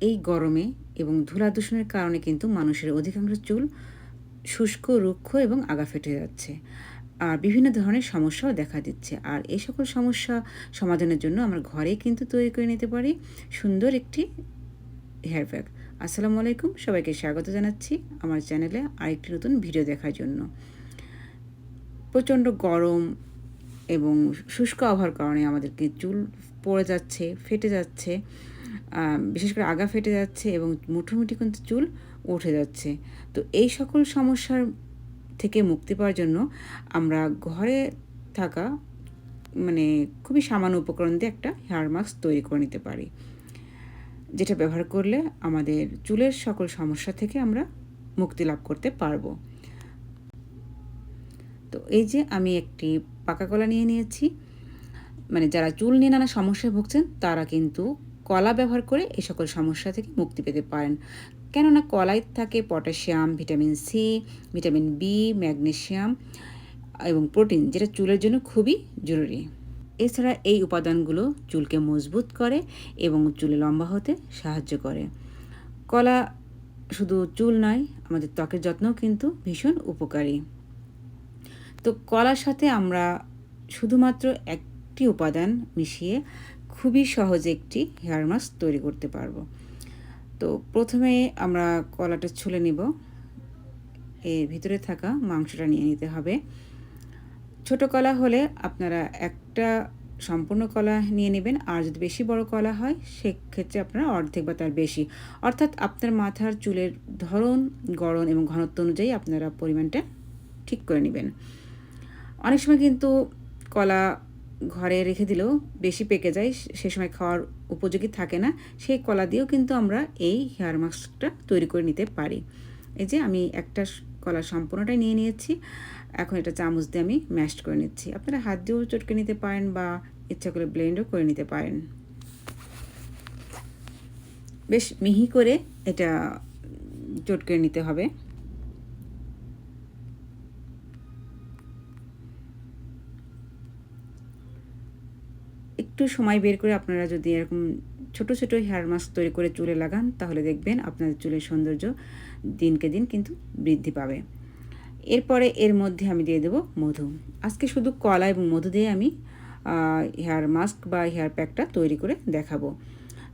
এই গরমে এবং ধুলা দূষণের কারণে কিন্তু মানুষের অধিকাংশ চুল শুষ্ক, রুক্ষ এবং আগা ফেটে যাচ্ছে। আর বিভিন্ন ধরনের সমস্যাও দেখা দিচ্ছে। আর এই সকল সমস্যা সমাধানের জন্য আমরা ঘরে কিন্তু তৈরি করে নিতে পারি সুন্দর একটি হেয়ার ব্যাগ। আসসালামু আলাইকুম। সবাইকে স্বাগত জানাচ্ছি আমার চ্যানেলে আরেকটি নতুন ভিডিও দেখার জন্য। প্রচণ্ড গরম এবং শুষ্ক আবহাওয়ার কারণে আমাদেরকে চুল পড়ে যাচ্ছে, ফেটে যাচ্ছে। বিশেষ করে আগা ফেটে যাচ্ছে এবং মুঠোমুঠি কিন্তু চুল উঠে যাচ্ছে। তো এই সকল সমস্যার থেকে মুক্তি পাওয়ার জন্য আমরা ঘরে থাকা মানে খুবই সামান্য উপকরণ দিয়ে একটা হেয়ার মাস্ক তৈরি করে নিতে পারি, যেটা ব্যবহার করলে আমাদের চুলের সকল সমস্যা থেকে আমরা মুক্তি লাভ করতে পারব। তো এই যে আমি একটি পাকা কলা নিয়ে নিয়েছি মানে যারা চুল নিয়ে নানা সমস্যায় ভুগছেন, তারা কিন্তু কলা ব্যবহার করে এই সকল সমস্যা থেকে মুক্তি পেতে পারেন। কেননা কলায় থাকে potassium, vitamin C vitamin B magnesium এবং প্রোটিন, যেটা চুলের জন্য খুবই জরুরি। এছাড়া এই উপাদানগুলো চুলকে মজবুত করে এবং চুলে লম্বা হতে সাহায্য করে। কলা শুধু চুল নয়, আমাদের ত্বকের যত্নও কিন্তু ভীষণ উপকারী। তো কলার সাথে আমরা শুধুমাত্র একটি উপাদান মিশিয়ে খুবই সহজে একটি হেয়ার মাস্ক তৈরি করতে পারব। তো প্রথমে আমরা কলাটা ছুলে নিব। এর ভিতরে থাকা মাংসটা নিয়ে নিতে হবে। ছোট কলা হলে আপনারা একটা সম্পূর্ণ কলা নিয়ে নেবেন। আর যদি বেশি বড় কলা হয়, সেক্ষেত্রে আপনারা অর্ধেক বা তার বেশি। অর্থাৎ আপনার মাথার চুলের ধরন, গড়ন এবং ঘনত্ব অনুযায়ী আপনারা পরিমাণটা ঠিক করে নেবেন। অনেক সময় কিন্তু কলা ঘরে রেখে দিলেও বেশি পেকে যায়, সে সময় খাওয়ার উপযোগী থাকে না। সেই কলা দিয়েও কিন্তু আমরা এই হেয়ার মাস্কটা তৈরি করে নিতে পারি। এই যে আমি একটা কলা সম্পূর্ণটাই নিয়ে নিয়েছি। এখন এটা চামচ দিয়ে আমি ম্যাশ করে নিচ্ছি। আপনারা হাত দিয়েও চটকে নিতে পারেন বা ইচ্ছা করে ব্লেন্ডও করে নিতে পারেন। বেশ মিহি করে এটা চটকে নিতে হবে। একটু সময় বের করে আপনারা যদি এরকম ছোট ছোট হেয়ার মাস্ক তৈরি করে চুলে লাগান, তাহলে দেখবেন আপনাদের চুলের সৌন্দর্য দিনকে দিন কিন্তু বৃদ্ধি পাবে। এরপরে এর মধ্যে আমি দিয়ে দেব মধু। আজকে শুধু কলা এবং মধু দিয়ে আমি হেয়ার মাস্ক বা হেয়ার প্যাকটা তৈরি করে দেখাবো।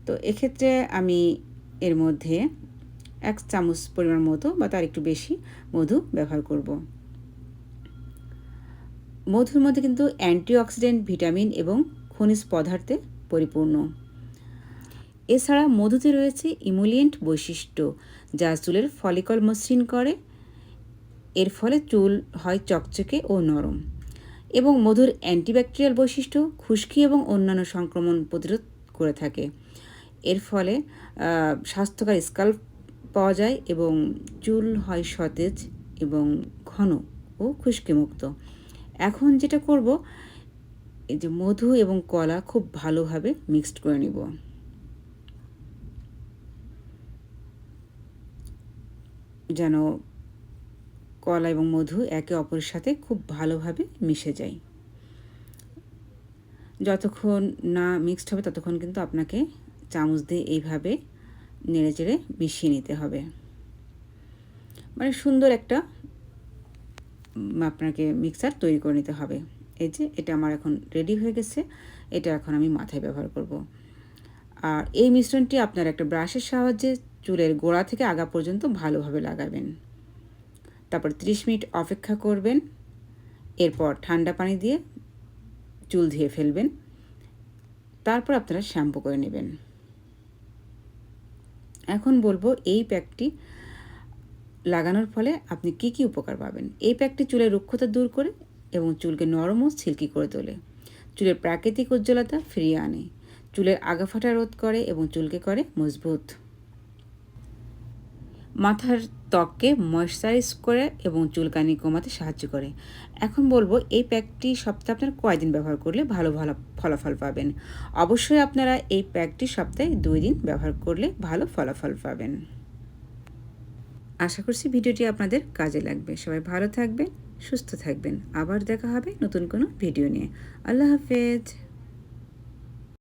তো এক্ষেত্রে আমি এর মধ্যে এক চামচ পরিমাণ মতো বা তার একটু বেশি মধু ব্যবহার করব। মধুর মধ্যে কিন্তু অ্যান্টিঅক্সিডেন্ট ভিটামিন এবং খনিজ পদার্থে পরিপূর্ণ। এছাড়া মধুতে রয়েছে ইমুলিয়েন্ট বৈশিষ্ট্য, যা চুলের ফলিকল মসৃণ করে। এর ফলে চুল হয় চকচকে ও নরম। এবং মধুর অ্যান্টিব্যাকটেরিয়াল বৈশিষ্ট্য খুশকি এবং অন্যান্য সংক্রমণ প্রতিরোধ করে থাকে। এর ফলে স্বাস্থ্যকর স্কাল্প পাওয়া যায় এবং চুল হয় সতেজ এবং ঘন ও খুশকিমুক্ত। এখন যেটা করব এই যে মধু এবং কলা খুব ভালোভাবে মিক্সড করে নিব। যেন কলা এবং মধু একে অপরের সাথে খুব ভালোভাবে মিশে যায়। যতক্ষণ না মিক্সড হবে ততক্ষণ কিন্তু আপনাকে চামচ দিয়ে এইভাবে নেড়ে চেড়ে মিশিয়ে নিতে হবে। মানে সুন্দর একটা আপনাকে মিক্সার তৈরি করে নিতে হবে। এই যে এটা আমার এখন রেডি হয়ে গেছে, এটা এখন আমি মাথায় ব্যবহার করব। আর এই মিশ্রণটি আপনার একটা ব্রাশের সাহায্যে চুলের গোড়া থেকে আগা পর্যন্ত ভালোভাবে লাগাবেন। তারপর 30 মিনিট অপেক্ষা করবেন। এরপর ঠান্ডা পানি দিয়ে চুল ধুয়ে ফেলবেন। তারপর আপনারা শ্যাম্পু করে নেবেন। এখন বলব এই প্যাকটি লাগানোর ফলে আপনি কি কি উপকার পাবেন। এই প্যাকটি চুলের রুক্ষতা দূর করে এবং চুলকে নরম ও সিল্কি করে তোলে। চুলের প্রাকৃতিক উজ্জ্বলতা ফিরিয়ে আনে। চুলের আগাফাটা রোধ করে এবং চুলকে করে মজবুত। মাথার ত্বককে ময়শ্চারাইজ করে এবং চুলকানি কমাতে সাহায্য করে। এখন বলব, এই প্যাকটি সপ্তাহে আপনার কয়দিন ব্যবহার করলে ভালো ভালো ফলাফল পাবেন? অবশ্যই আপনারা এই প্যাকটি সপ্তাহে দুই দিন ব্যবহার করলে ভালো ফলাফল পাবেন। আশা করছি ভিডিওটি আপনাদের কাজে লাগবে। সবাই ভালো থাকবেন। সুস্থ থাকবেন। আবার দেখা হবে নতুন কোনো ভিডিও নিয়ে। আল্লাহ হাফেজ।